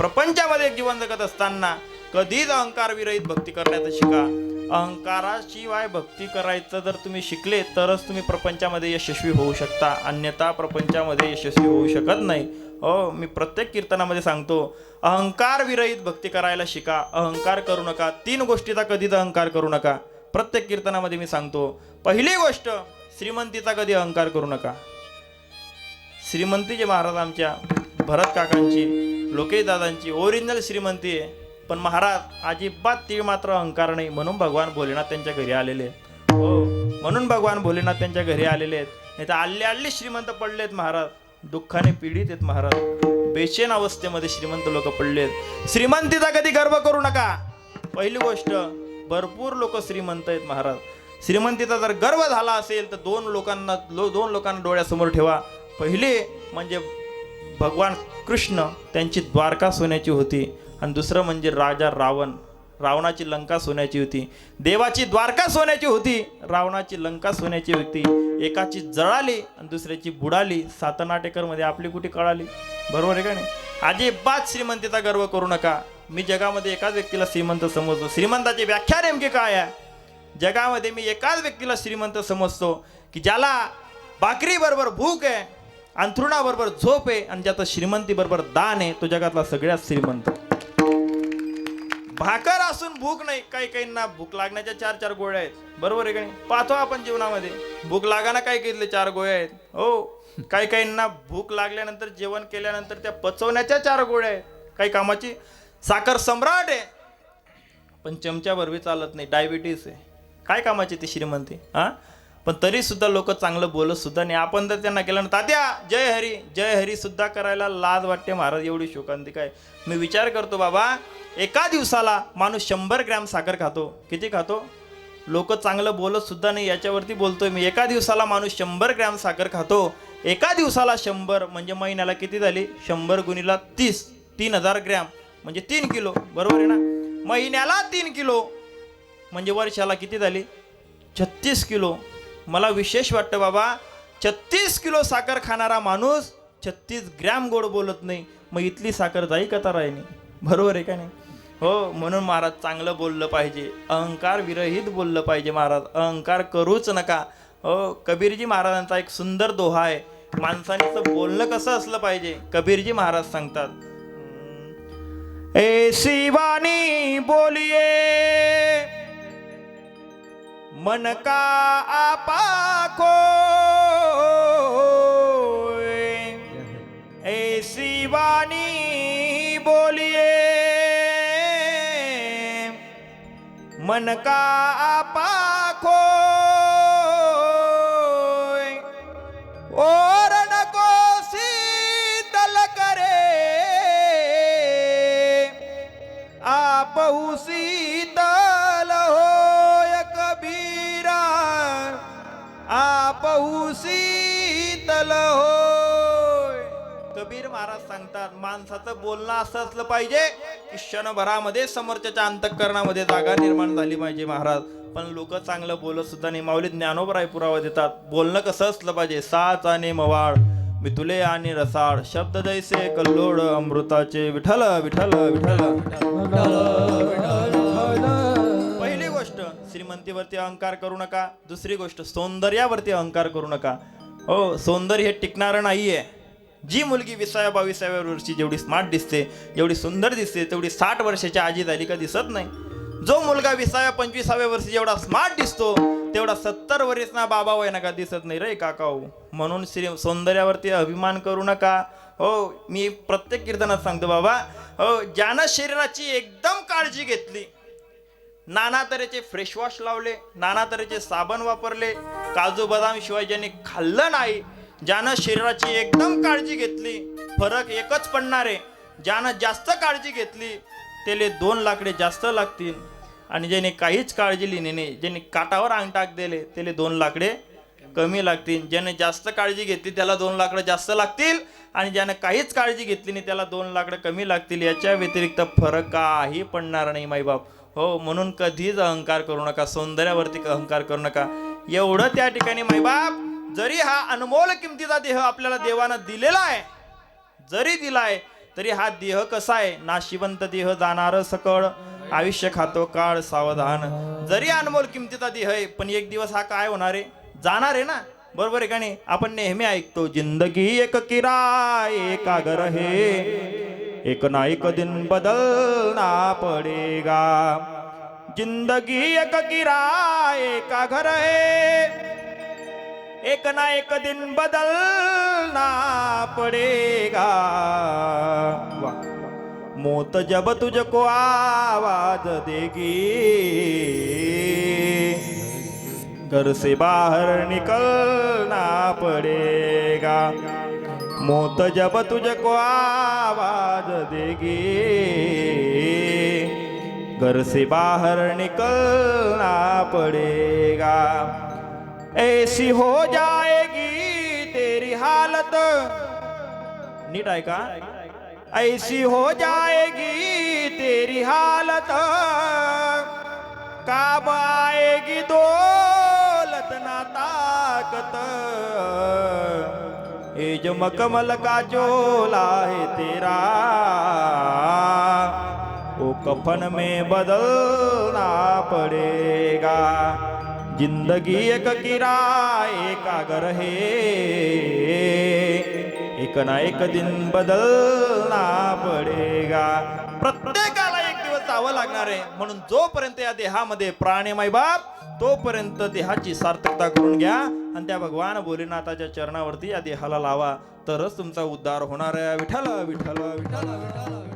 प्रपंचामध्ये जीवन जगत असताना कधीच अहंकार विरहित भक्ती करण्याचं शिका. अहंकाराशिवाय भक्ती करायचं जर तुम्ही शिकले तरच तुम्ही प्रपंचामध्ये यशस्वी होऊ शकता. अन्यथा प्रपंचामध्ये यशस्वी होऊ शकत नाही. हो मी प्रत्येक कीर्तनामध्ये सांगतो अहंकार विरहित भक्ती करायला शिका. अहंकार करू नका. तीन गोष्टीचा कधीच अहंकार करू नका. प्रत्येक कीर्तनामध्ये मी सांगतो पहिली गोष्ट श्रीमंतीचा कधी अहंकार करू नका. श्रीमंती जे महाराज आमच्या भरत काकांची लोकेश दादांची ओरिजिनल श्रीमंती आहे. पण महाराज अजिबात ती मात्र अहंकार नाही. म्हणून भगवान भोलेनाथ त्यांच्या घरी आलेले आहेत. हो. म्हणून भगवान भोलेनाथ त्यांच्या घरी आलेले आहेत. नाही तर आल्ले आल्ले श्रीमंत पडलेत महाराज. दुःखाने पीडित आहेत महाराज. बेचेन अवस्थेमध्ये श्रीमंत लोक पडलेत श्रीमंतीचा कधी गर्व करू नका. पहिली गोष्ट भरपूर लोक श्रीमंत आहेत महाराज. श्रीमंतीचा जर गर्व झाला असेल तर दोन लोकांना लो दोन लोकांना डोळ्यासमोर ठेवा. पहिले म्हणजे भगवान कृष्ण त्यांची द्वारका सोन्याची होती आणि दुसरं म्हणजे राजा रावण रावणाची लंका सोन्याची होती. देवाची द्वारका सोन्याची होती रावणाची लंका सोन्याची होती. एकाची जळाली आणि दुसऱ्याची बुडाली. सातनाटेकरमध्ये आपली कुठे कळाली? बरोबर आहे का नाही? अजिबात श्रीमंतीचा गर्व करू नका. मी जगामध्ये एकाच व्यक्तीला श्रीमंत समजतो. श्रीमंताची व्याख्या नेमकी काय आहे? जगामध्ये मी एकाच व्यक्तीला श्रीमंत समजतो की ज्याला भाकरीबरोबर भूक आहे अंथरुणाबरोबर झोप आहे आणि ज्याचा श्रीमंती बरोबर दान आहे तो जगातला सगळ्यात श्रीमंत. भाकर असून भूक नाही. काही काहींना भूक लागण्याच्या चार चार गोळ्या आहेत. बरोबर आहे का नाही? पाहतो आपण जीवनामध्ये. भूक लागाना काय घेतले चार गोळ्या आहेत. हो. काही काहींना भूक लागल्यानंतर जेवण केल्यानंतर त्या पचवण्याच्या चार गोळ्या आहेत. काही कामाची. साखर सम्राट आहे. पण चमच्या बी चालत नाही. डायबिटीस आहे. काय कामाची ती श्रीमंती? हा? पण तरी सुद्धा लोक चांगलं बोलत सुद्धा नाही. आपण तर त्यांना केलं ना तात्या जय हरी जय हरी सुद्धा करायला लाज वाटते महाराज एवढी शोकांती काय? मी विचार करतो बाबा एका दिवसाला माणूस शंभर ग्रॅम साखर खातो. किती खातो? लोक चांगलं बोलत सुद्धा नाही याच्यावरती बोलतोय मी. एका दिवसाला माणूस शंभर ग्रॅम साखर खातो. एका दिवसाला शंभर म्हणजे महिन्याला किती झाली? शंभर गुणीला तीस तीन हजार ग्रॅम म्हणजे तीन किलो. बरोबर आहे ना? महिन्याला तीन किलो म्हणजे वर्षाला किती झाली? छत्तीस किलो. मला विशेष वाटतं बाबा छत्तीस किलो साखर खाणारा माणूस छत्तीस ग्रॅम गोड बोलत नाही. मग इथली साखर जाई कथा राहिली बरोबर आहे का नाही? हो म्हणून महाराज चांगलं बोललं पाहिजे. अहंकार विरहित बोललं पाहिजे महाराज. अहंकार करूच नका. हो कबीरजी महाराजांचा एक सुंदर दोहा आहे. माणसाने बोलणं कसं असलं पाहिजे? कबीरजी महाराज सांगतात ए शिवानी बोलिये. मन का आपा को ऐसी वाणी बोलिए मन का आपा आपहु शीतल होय. कबीर महाराज सांगतात माणसाचं बोलणं असं असलं पाहिजे की क्षणभरामध्ये समोरच्या अंतकरणामध्ये जागा निर्माण झाली पाहिजे महाराज. पण लोक चांगलं बोलत सुद्धा नाही. माऊली ज्ञानोबराय पुरावा देतात. बोलणं कसं असलं पाहिजे? साच आणि मवाळ मितुले आणि रसाळ शब्द दैसे कल्लोड अमृताचे विठल विठल विठल विठल श्रीमंतीवरती अहंकार करू नका. दुसरी गोष्ट सौंदर्यावरती अहंकार करू नका. हो सौंदर्य हे टिकणारं नाहीये. जी मुलगी विसाव्या बावीसाव्या वर्षी जेवढी स्मार्ट दिसते जेवढी सुंदर दिसते तेवढी साठ वर्षाच्या आजी झाली का दिसत नाही. जो मुलगा विसाव्या पंचवीसाव्या वर्षी जेवढा स्मार्ट दिसतो तेवढा सत्तर वर्षना बाबा वय नका दिसत नाही रे काका हो. म्हणून श्री सौंदर्यावरती अभिमान करू नका. हो मी प्रत्येक कीर्तनात सांगतो बाबा हो ज्यानं शरीराची एकदम काळजी घेतली. नाना तऱ्हेचे फ्रेश वॉश लावले नाना तऱ्हेचे साबण वापरले काजू बदाम शिवाय ज्यांनी खाल्लं नाही ज्यानं शरीराची एकदम काळजी घेतली फरक एकच पडणार आहे ज्यानं जास्त काळजी घेतली त्याले दोन लाकडे जास्त लागतील. आणि ज्याने काहीच काळजी लिहिली नाही ज्याने काटावर अंग टाक दिले त्याले दोन लाकडे कमी लागतील. ज्याने जास्त काळजी घेतली त्याला दोन लाकडं जास्त लागतील. आणि ज्यानं काहीच काळजी घेतली नाही त्याला दोन लाकडं कमी लागतील. याच्या व्यतिरिक्त फरक काही पडणार नाही माईबाप. हो म्हणून कधीच अहंकार करू नका सौंदर्यावरती अहंकार करू नका. एवढं त्या ठिकाणी माईबाप जरी हा अनमोल किमतीचा देह आपल्याला देवानं दिलेला आहे जरी दिलाय तरी हा देह कसा आहे? नाशिवंत देह जाणार सकळ आयुष्य खातो काळ सावधान. जरी अनमोल किमतीचा देह आहे पण एक दिवस हा काय होणार आहे? जाणार आहे ना? बरोबर आहे का नाही? आपण नेहमी ऐकतो जिंदगी एक किराय एका घर हे एक ना एक दिन बदलना पडेगा। जिंदगी एक किराए का घर है। एक ना एक दिन बदलना पड़ेगा। वाह। मौत जब तुझको आवाज देगी घर से बाहर निकलना पड़ेगा। मौत जब तुझको आवाज देगी। घर से बाहर निकलना पड़ेगा। ऐसी हो जाएगी तेरी हालत। नीट आहे का? ऐसी हो जाएगी तेरी हालत। काब आएगी दौलत ना ताकत। ये जो मकमल का चोला है तेरा वो कफन में बदलना पड़ेगा। जिंदगी एक किराए का घर है एक ना एक दिन बदलना पडेगा। प्रत्येक जावं लागणार आहे. म्हणून जोपर्यंत या देहामध्ये प्राण आहे माईबाप तोपर्यंत देहाची सार्थकता करून घ्या. आणि त्या भगवान भोलेनाथाच्या चरणावरती या देहाला लावा. तरच तुमचा उद्धार होणार आहे. विठाला विठाला विठाला विठाला